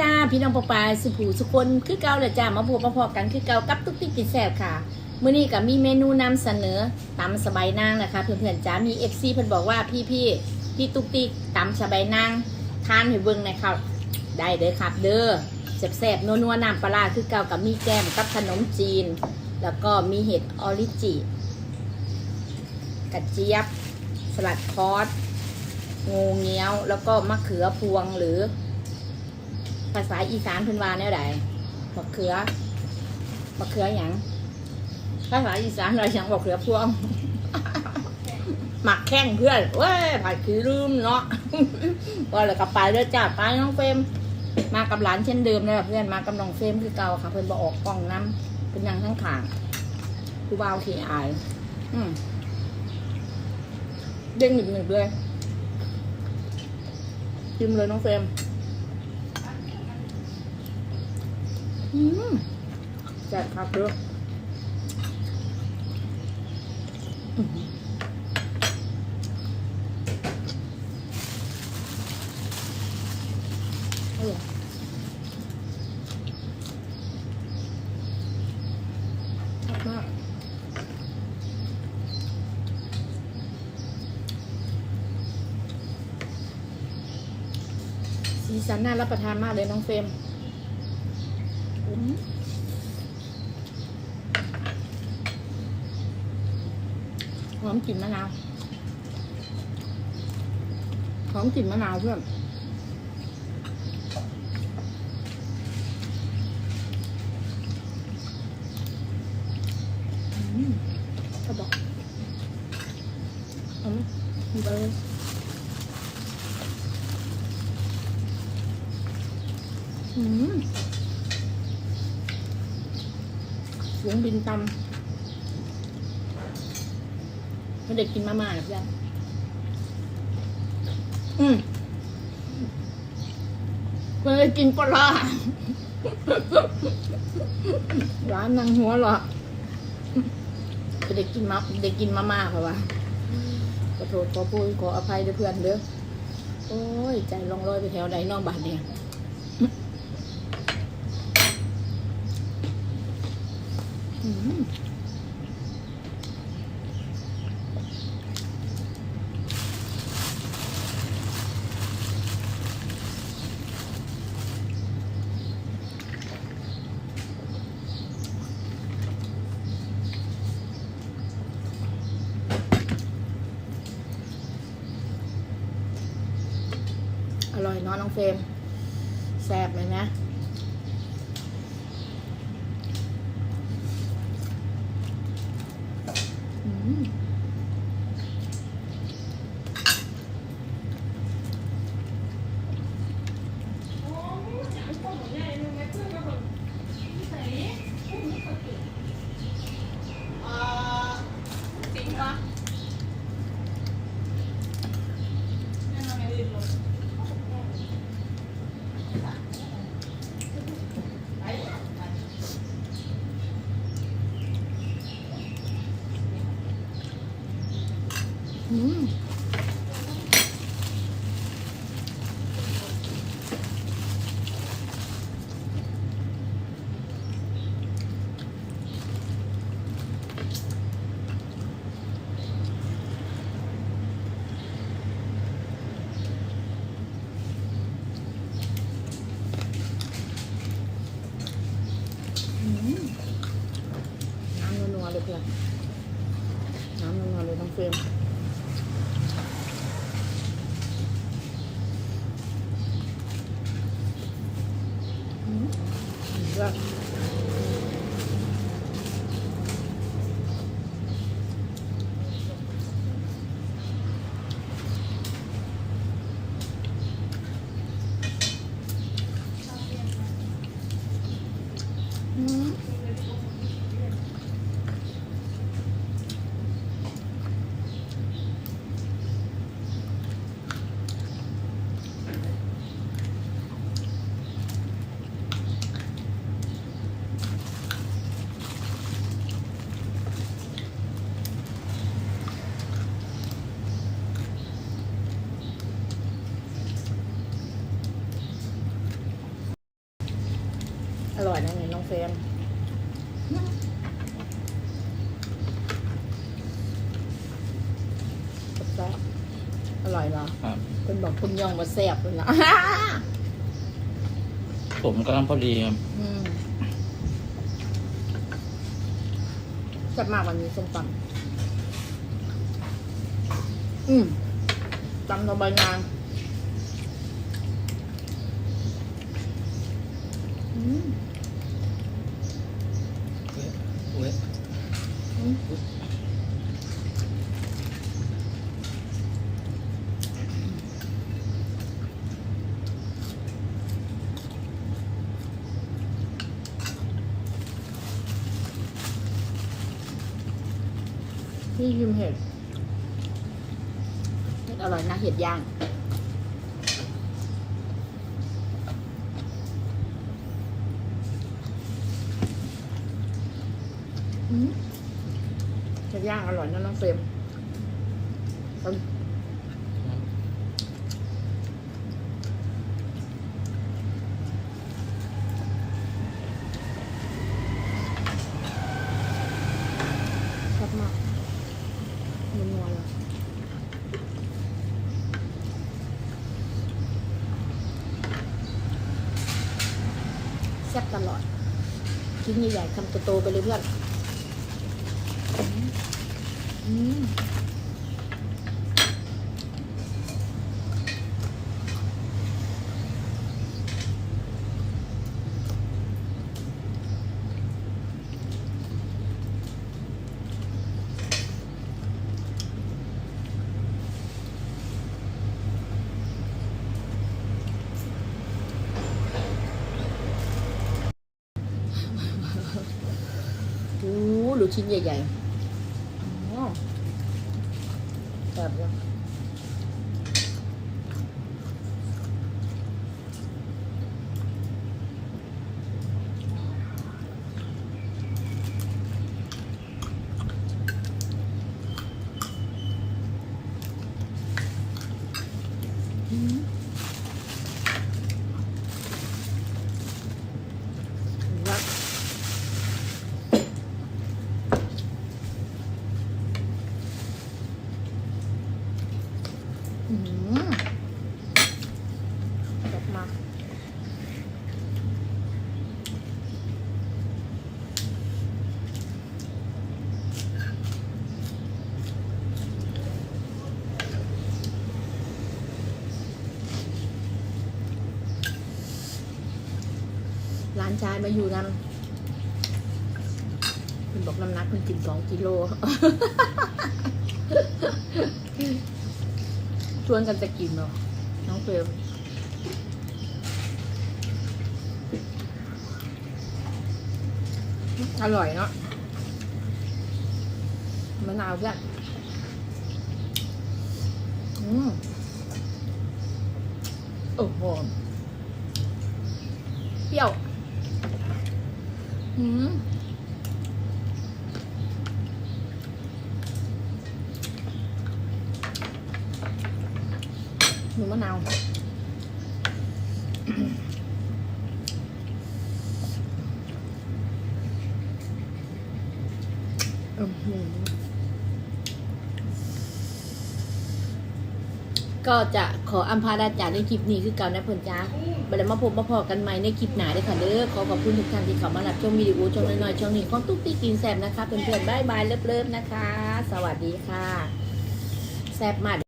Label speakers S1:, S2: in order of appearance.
S1: จ้าพี่น้องปอปายสุผูสุคนคือเก่าเลยจ้ามาพบมาพอกันคือเก่ากับตุ๊กติ๊กกินแซบค่ะมื้อนี้ก็มีเมนูนำเสนอตำสบายนางนะคะเพื่อนๆจ้ามี FC เพิ่นบอกว่าพี่พี่พี่ตุ๊กติ๊กตำสบายนางทานให้เบิ่งหนะครับได้เด้อครับ เด้อแซ่บๆนัวๆน้ำปลาร้าคือเก่ากับมีแก้มกับขนมจีน แล้วก็มีเห็ดออริจิกระเจี๊ยบ สลัดคอสงูเงี้ยว แล้วก็มะเขือพวงหรือ ภาษาอีสานเพิ่นว่าแนวใดมะเขือมะเขือหยังภาษาอีสานเราหยังบอกเขือพวงหมักแข้งเพื่อนเว้ยผัดขี้ลืมเนาะว่าเลยกับไปเด้อจ้าไปน้องเฟมมากับหลานเช่นเดิมเลยเพื่อนมากับน้องเฟมคือเก่าค่ะ เพื่อนบอออกกล้องน้ำเป็นยังทั้งขางผู้บ่าวขี้อายอืมเด้งหนึบหนึบเลยชิมเลยน้องเฟม อืม แซ่บครับเด้ออื้อหือชอบมากสีสันน่ารับประทานมากเลยน้องเฟรม หอมกลิ่นมะนาวหอมกลิ่นมะนาวเพื่อนอืมกระบอกเอาไหมมีไปเลยอืมเสี ยงบินตำไม่ได้กินมาม่านะเพื่อนอืมไม่ได้กินปลาร้านนางหัวหรอไม่ได้กินมาได้กินมาม่าเพราะว่าขอโทษขอโพยขออภัยด้วยเพื่อนเด้อ โอ้ย ใจลองลอยไปแถวใดน้องบาดเนี่ย อร่อยเนาะน้องเฟรมแซ่บเลยนะ อืมอืมอืม น้ำนัวๆเลยเพื่อนน้ำนัวๆเลยน้องเฟรม อืมเลือกอืม ร่อย นะเนี่ยน้องเฟรมแซ่บอร่อยเหรอ
S2: ครับ
S1: คุณบอกคุณยองว่าแซ่บเลยนะ
S2: ผมกำลังพอดีครับ
S1: อืมแซ่บมากวันนี้ส้มตำอืมตำตะใบงางอืม
S2: เว้ย
S1: อืมนี่ยิมเห็ดเห็ดอร่อยนะเห็ดย่างอืม ย่างอร่อยนะน้องเฟรมเอาชอบมากมันนัวเลยแซ่บตลอดชิ้นใหญ่ๆคำโตๆไปเลยเพื่อนอืมโอ้ลูก ชิ้นใหญ่ๆ อ๋อแบบว่า อืมรัก อืมกลับมา หลานชายมาอยู่นำคุณบอกน้ำหนักคุณกินสองกิโลชวนกันจะกินเนาะน้องเฟลอร่อยเนาะมะนาวด้วยอืมโอ้โหเปรี้ยว อืมหนูมะนาว อื้อหือ ก็จะขออัมพาดาจารในคลิปนี้คือเก่านะเพื่อนจ้าบัดมาพบมาพอกันใหม่ในคลิปหนาด้วยค่ะเด้อขอขอบคุณทุกท่านที่เข้ามารับชมวิดีโอชมน้อยๆช่องนี้ของตุ๊กติ๊กกินแซบนะคะเพื่อนๆบายบายเลิฟๆนะคะ สวัสดีค่ะแซบมาก